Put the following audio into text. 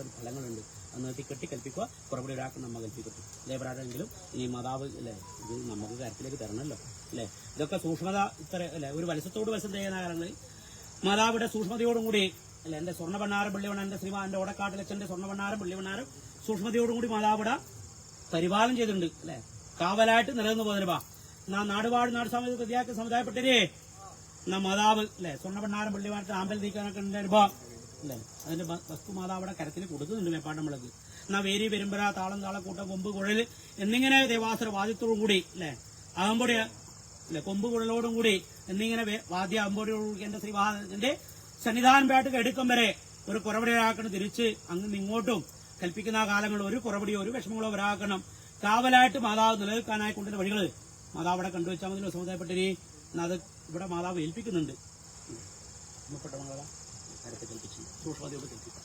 അതിനുള്ള ഒരു ഫലങ്ങളുണ്ട്. അത് കൽപ്പിക്കുക പുറപടി ഒരാൾക്ക് കൽപ്പിക്കട്ടു കൽപ്പിക്കട്ടെ ലേബറാരെങ്കിലും ഈ മാതാവ് അല്ലേ? ഇത് നമുക്ക് കാര്യത്തിലേക്ക് തരണമല്ലോ. അല്ലേ? ഇതൊക്കെ സൂക്ഷ്മത ഇത്ര അല്ലെ? ഒരു വലസത്തോട് വലസം ചെയ്യുന്ന കാലങ്ങളിൽ മാതാവിടെ സൂക്ഷ്മതയോടും കൂടി അല്ലെ? എന്റെ സ്വർണ ഭണ്ണാരം പള്ളിവണ്ണ എന്റെ ശ്രീമാ എന്റെ ഓടക്കാട്ടിലച്ഛന്റെ സ്വർണ ഭണ്ണാരം പള്ളിവണ്ണാരം സൂക്ഷ്മതയോടും കൂടി മാതാവിടെ പരിപാലനം ചെയ്തിട്ടുണ്ട്. അല്ലെ? കാവലായിട്ട് നിലനിന്ന് പോകുന്നതിന് നാ നാടുപാട് നാട് സമയത്ത് വിദ്യാർത്ഥി സമുദായപ്പെട്ടരേ എന്നാ മാതാവ് അല്ലെ? സ്വർണ ഭണ്ണാരം പുള്ളിമാർക്ക് ആമ്പൽ നീക്കാനൊക്കെ ഉണ്ട് അനുഭവം അല്ലെ അതിന്റെ വസ്തുമാതാ അവിടെ കരത്തിൽ കൊടുക്കുന്നുണ്ട് മേപ്പാട്ടമ്പളക്ക് എന്നാ വേരി പെരുമ്പര താളം താളക്കൂട്ടം കൊമ്പ് കുഴൽ എന്നിങ്ങനെ ദേവാസുര വാദ്യത്തോടും കൂടി അല്ലെ ആകുമ്പോഴേ അല്ലെ കൊമ്പ് കുഴലോടും കൂടി എന്നിങ്ങനെ വാദ്യ അമ്പോടിയോടുകൂടി എന്റെ സന്നിധാനം പാട്ട് എടുക്കും വരെ ഒരു കുറവടിയാക്കണം തിരിച്ച് അങ്ങ് ഇങ്ങോട്ടും കൽപ്പിക്കുന്ന ആ കാലങ്ങളിൽ ഒരു കുറവടിയോ ഒരു വിഷമങ്ങളോ വരാക്കണം. കാവലായിട്ട് മാതാവ് നിലനിൽക്കാനായി കൊണ്ടിരുന്ന വഴികൾ മാതാവ് അവിടെ കണ്ടുവച്ചാൽ മതി സമുദായപ്പെട്ടരി അത് ഇവിടെ മാതാവ് ഏൽപ്പിക്കുന്നുണ്ട്. മാതാവ്. കരത്തെ കൽപ്പിച്ചു സൂക്ഷ്മതയോട് കൽപ്പിക്കും